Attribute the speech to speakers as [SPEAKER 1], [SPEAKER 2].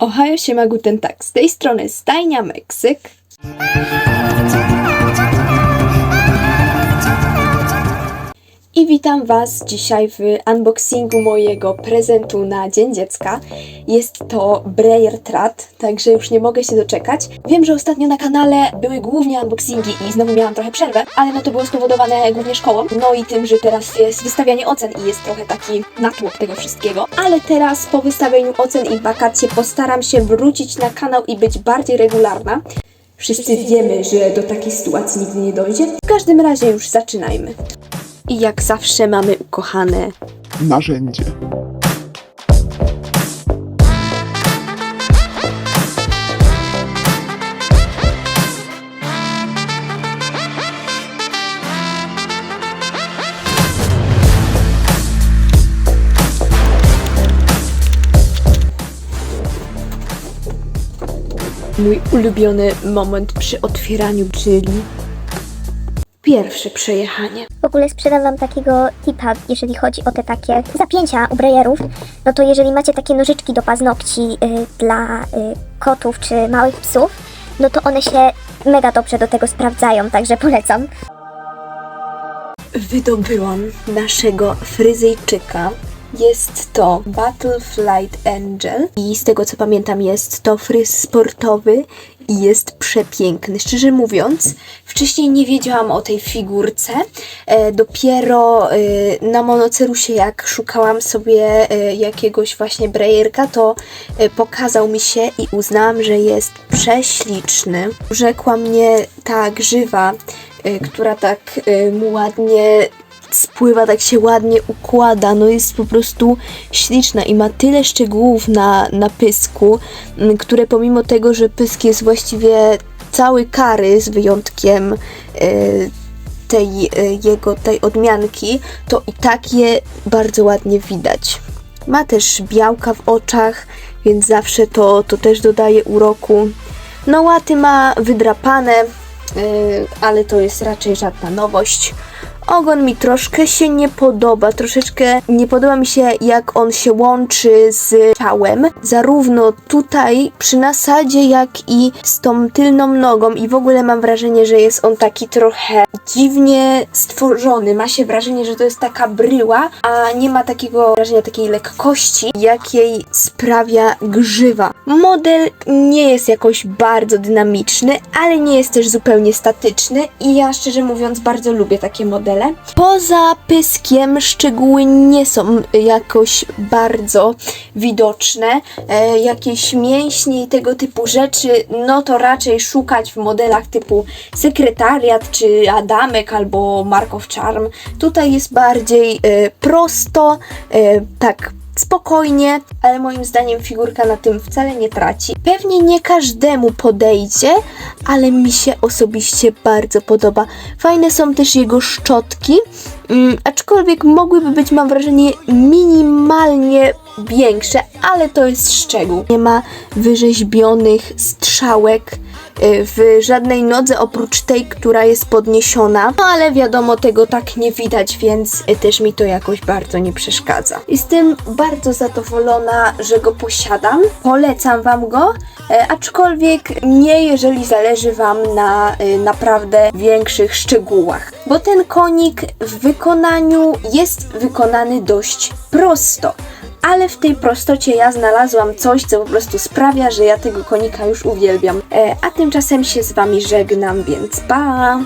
[SPEAKER 1] Ohio siema guten tag, z tej strony Stajnia Meksyk. I witam Was dzisiaj w unboxingu mojego prezentu na Dzień Dziecka. Jest to Breyer Trat, także już nie mogę się doczekać. Wiem, że ostatnio na kanale były głównie unboxingi i znowu miałam trochę przerwę, ale no to było spowodowane głównie szkołą, no i tym, że teraz jest wystawianie ocen i jest trochę taki natłok tego wszystkiego. Ale teraz po wystawieniu ocen i wakacje postaram się wrócić na kanał i być bardziej regularna. Wszyscy wiemy, że do takiej sytuacji nigdy nie dojdzie. W każdym razie już zaczynajmy. I jak zawsze mamy ukochane
[SPEAKER 2] narzędzie.
[SPEAKER 1] mój ulubiony moment przy otwieraniu, czyli pierwsze przejechanie.
[SPEAKER 3] W ogóle sprzedam wam takiego tipa, jeżeli chodzi o te takie zapięcia u brajerów. No to jeżeli macie takie nożyczki do paznokci y, dla y, kotów czy małych psów, no to one się mega dobrze do tego sprawdzają, także polecam.
[SPEAKER 1] Wydobyłam naszego fryzyjczyka. Jest to Battle Flight Angel i z tego co pamiętam jest to fryz sportowy i jest przepiękny. Szczerze mówiąc, wcześniej nie wiedziałam o tej figurce. E, dopiero e, na Monocerusie jak szukałam sobie e, jakiegoś właśnie brejerka, to pokazał mi się i uznałam, że jest prześliczny. Rzekła mnie ta grzywa, która tak mu ładnie spływa, tak się ładnie układa, no jest po prostu śliczna i ma tyle szczegółów na, na pysku, które pomimo tego, że pysk jest właściwie cały kary z wyjątkiem e, tej e, jego, tej odmianki, to i tak je bardzo ładnie widać. Ma też białka w oczach, więc zawsze to, to też dodaje uroku. No łaty ma wydrapane, e, ale to jest raczej żadna nowość. Ogon mi troszkę się nie podoba, troszeczkę nie podoba mi się jak on się łączy z ciałem, zarówno tutaj przy nasadzie, jak i z tą tylną nogą i w ogóle mam wrażenie, że jest on taki trochę dziwnie stworzony. Ma się wrażenie, że to jest taka bryła, a nie ma takiego wrażenia takiej lekkości, jakiej sprawia grzywa. Model nie jest jakoś bardzo dynamiczny, ale nie jest też zupełnie statyczny i ja szczerze mówiąc bardzo lubię takie modele. Poza pyskiem szczegóły nie są jakoś bardzo widoczne. E, jakieś mięśnie i tego typu rzeczy, no to raczej szukać w modelach typu sekretariat czy Adamek albo Mark of Charm. Tutaj jest bardziej e, prosto, e, tak spokojnie, ale moim zdaniem figurka na tym wcale nie traci. Pewnie nie każdemu podejdzie, ale mi się osobiście bardzo podoba. Fajne są też jego szczotki, mm, aczkolwiek mogłyby być, mam wrażenie, minimalnie większe, ale to jest szczegół. Nie ma wyrzeźbionych strzałek w żadnej nodze oprócz tej, która jest podniesiona. No ale wiadomo, tego tak nie widać, więc y, też mi to jakoś bardzo nie przeszkadza. Jestem bardzo zadowolona, że go posiadam. Polecam Wam go, e, aczkolwiek nie jeżeli zależy Wam na y, naprawdę większych szczegółach. Bo ten konik w wykonaniu jest wykonany dość prosto ale w tej prostocie ja znalazłam coś, co po prostu sprawia, że ja tego konika już uwielbiam. E, a tymczasem się z Wami żegnam, więc pa!